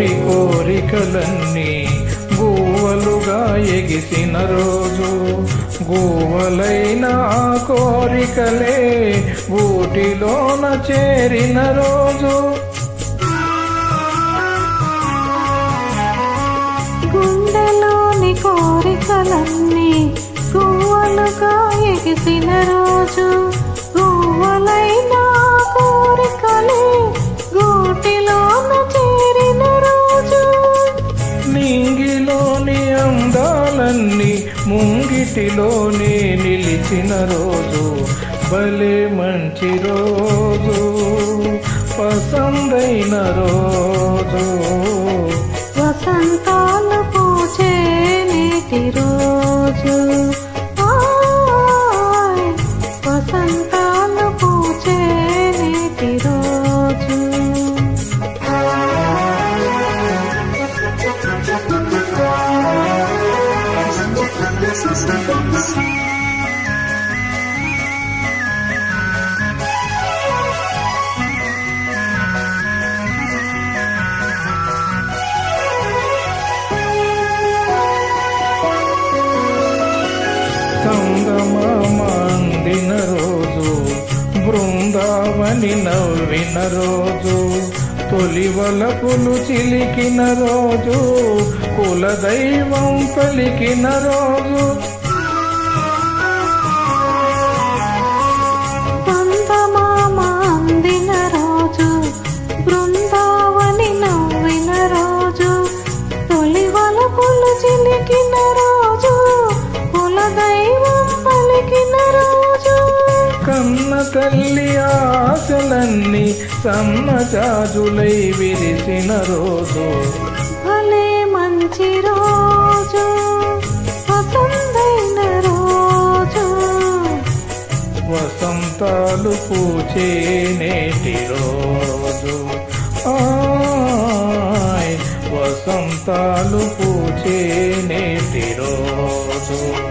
గుండెలోని కోరికలన్నీ గువ్వలుగా ఎగిసిన రోజు. గోవలైన కోరికలే ఊటిలోన చేరిన రోజు. గుండెలోని కోరికలన్నీ గూవలుగా ఎగిసిన రోజు. అందాలన్నీ ముంగిటిలోనే నిలిచిన రోజు. భలే మంచి రోజు. పసందైన రోజు. వసంతాలు పూచే నేటి రోజు. సంగమామ అందిన రోజు బృందావని నవ్విన రోజు తొలివల పులు చిలికిన రోజు కులదైవం పలికిన రోజు. చిలికిన రోజు. తల్లి ఆశలన్నీ సన్నజాజులై విరిసిన రోజు. భలే మంచి రోజు పసందైన రోజు. వసంతాలు పూచే నేటి రోజు. ఆయ్ వసంతాలు పూచే నేటి రోజు.